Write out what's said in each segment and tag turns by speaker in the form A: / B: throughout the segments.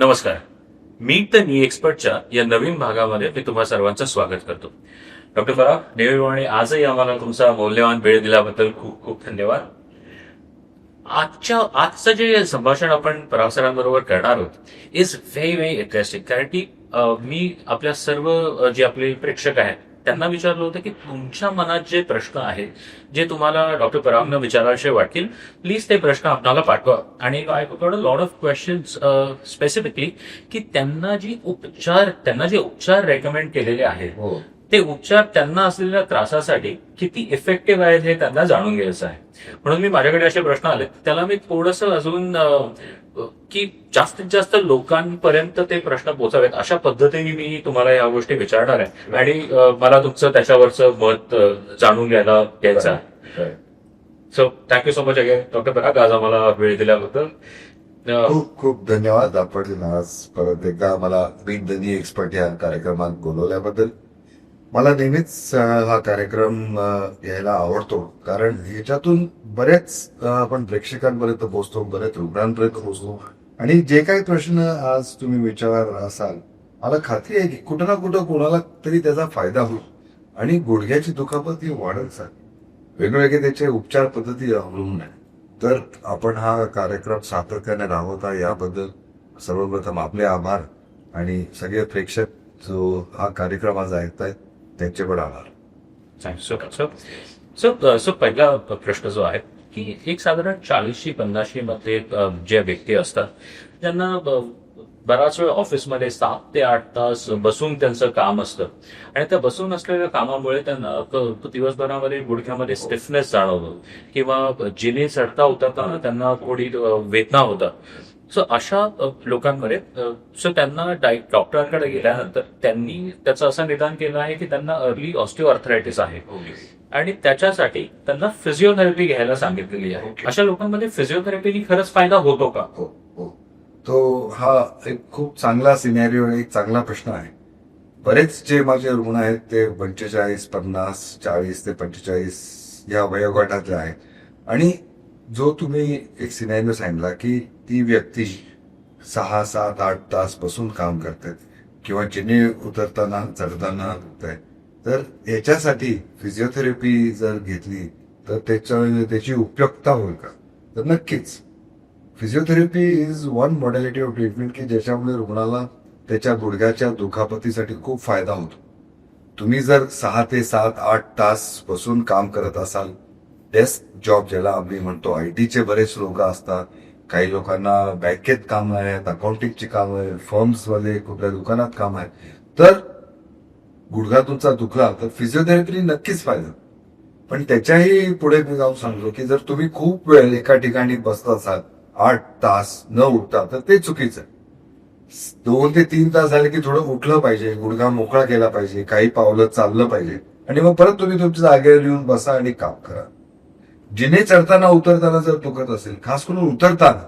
A: नमस्कार. Meet the knee एक्सपर्टच्या या नवीन भागामध्ये मी तुम्हा सर्वांचं स्वागत करतो. डॉक्टर पराग नेहमीप्रमाणे आजही आम्हाला तुमचा मौल्यवान वेळ दिल्याबद्दल खूप खूप धन्यवाद. आजच्या आजचं जे संभाषण आपण पराग सरांबरोबर करणार आहोत इज व्हेरी व्हेरी इंटरेस्टिंग कारण की मी आपल्या सर्व जे आपले प्रेक्षक आहेत त्यांना विचारलं होतं की तुमच्या मनात जे प्रश्न आहेत जे तुम्हाला डॉक्टर परागनं विचारायचे वाटतील प्लीज ते प्रश्न आपणाला पाठवा. आणि I got a lot of questions specifically की त्यांना जी उपचार त्यांना जे उपचार रेकमेंड केलेले आहेत
B: हो.
A: ते उपचार त्यांना असलेल्या त्रासासाठी किती इफेक्टिव्ह आहेत हे त्यांना जाणून घ्यायचं आहे. म्हणून मी माझ्याकडे असे प्रश्न आले. त्याला मी थोडस अजून की जास्तीत जास्त लोकांपर्यंत ते प्रश्न पोहोचावेत अशा पद्धतीने मी तुम्हाला या गोष्टी विचारणार आहे. आणि मला तुमचं त्याच्यावरचं मत जाणून घ्यायला घ्यायचं आहे. So thank you so much again doctor Parag आज आम्हाला वेळ दिल्याबद्दल.
B: खूप खूप धन्यवाद. आपण आज परत एकदा मला बिग दनी एक्सपर्ट या कार्यक्रमात बोलवल्याबद्दल. मला नेहमीच हा कार्यक्रम घ्यायला आवडतो. कारण ह्याच्यातून बरेच आपण प्रेक्षकांपर्यंत पोहोचतो बरेच रुग्णांपर्यंत पोहोचतो. आणि जे काही प्रश्न आज तुम्ही विचारणार असाल मला खात्री आहे की कुठं ना कुठं कोणाला तरी त्याचा फायदा होईल. आणि गुडघ्याची दुखापत ही वाढत चालली वेगवेगळे त्याचे उपचार पद्धती अवलंबून आहे तर आपण हा कार्यक्रम सातत्याने राबवता याबद्दल सर्वप्रथम आपले आभार. आणि सगळे प्रेक्षक जो हा कार्यक्रम आज ऐकतायत त्यांचे पण आभार
A: सो uh, पहिला प्रश्न जो आहे की एक साधारण चाळीसशे पन्नासशे मध्ये ज्या व्यक्ती असतात त्यांना बराच वेळ ऑफिसमध्ये सात ते आठ तास बसून त्यांचं काम असतं. आणि त्या बसून असलेल्या कामामुळे त्यांना दिवसभरामध्ये गुडघ्यामध्ये स्टिफनेस जाणवतो. किंवा जिने चढता उतरताना त्यांना थोडी वेदना होतात. सो अशा लोकांमध्ये सो त्यांना डॉक्टरांकडे गेल्यानंतर त्यांनी त्याचं असं निदान केलं आहे की त्यांना अर्ली ऑस्टिओआर्थरायटिस आहे. आणि त्याच्यासाठी त्यांना फिजिओथेरपी घ्यायला सांगितलेली आहे. अशा लोकांमध्ये फिजिओथेरपीनी खरंच फायदा होतो का?
B: हो हो. तो हा एक खूप चांगला सिनेरिओ एक चांगला प्रश्न आहे. बरेच जे माझे रुग्ण आहेत ते पंचेचाळीस पन्नास चाळीस ते पंचेचाळीस या वयोगटातले आहेत. आणि जो तुम्ही एक सिनेरिओ सांगितला की ती व्यक्ती सहा सात आठ तास बसून काम करते किंवा जिने उतरताना चढताना दुखत तर याच्यासाठी फिजिओथेरपी जर घेतली तर त्याच्या त्याची उपयुक्तता होईल का? तर नक्कीच. Physiotherapy is one modality of treatment की ज्याच्यामुळे रुग्णाला त्याच्या गुडघ्याच्या दुखापतीसाठी खूप फायदा होतो. तुम्ही जर सहा ते सात आठ तास बसून काम करत असाल डेस्क जॉब ज्याला आम्ही म्हणतो आय टीचे बरेच लोक असतात काही लोकांना बँकेत काम आहेत अकाउंटिंगची काम आहे फर्म्स कुठल्या दुकानात काम आहे. तर गुडघा तुमचा दुखला तर फिजिओथेरपी नक्कीच फायदा. पण त्याच्याही पुढे मी जाऊन सांगतो की जर तुम्ही खूप वेळ एका ठिकाणी बसत असाल आठ तास न उठता तर ते चुकीचं आहे. दोन ते तीन तास झाले की थोडं उठलं पाहिजे गुडघा मोकळा केला पाहिजे काही पावलं चाललं पाहिजे. आणि मग परत तुम्ही तुमच्या जागेवर येऊन बसा आणि काम करा. जिने चढताना उतरताना जर दुखत असेल खास करून उतरताना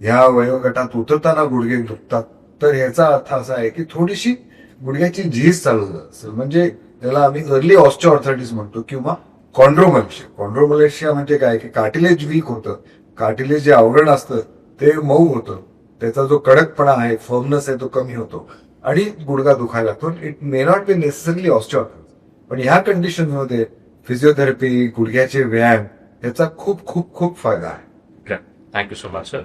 B: ह्या वयोगटात उतरताना गुडघे दुखतात तर याचा अर्थ असा आहे की थोडीशी गुडघ्याची झीज चालू असेल म्हणजे त्याला आम्ही अर्ली ऑस्टिओआर्थरायटिस म्हणतो किंवा कॉन्ड्रोमलेशिया कॉन्ड्रोमलेशिया म्हणजे काय? की कार्टिलेज वीक होतं. कार्टिलेज जे आवरण असतं ते मऊ होतं. त्याचा जो कडकपणा आहे फर्मनेस आहे तो कमी होतो. आणि गुडघा दुखायला लागतो. It may not be necessarily osteoarthritis पण ह्या कंडिशनमध्ये फिजिओथेरपी गुडघ्याचे व्यायाम याचा खूप खूप खूप फायदा आहे.
A: Thank you so much sir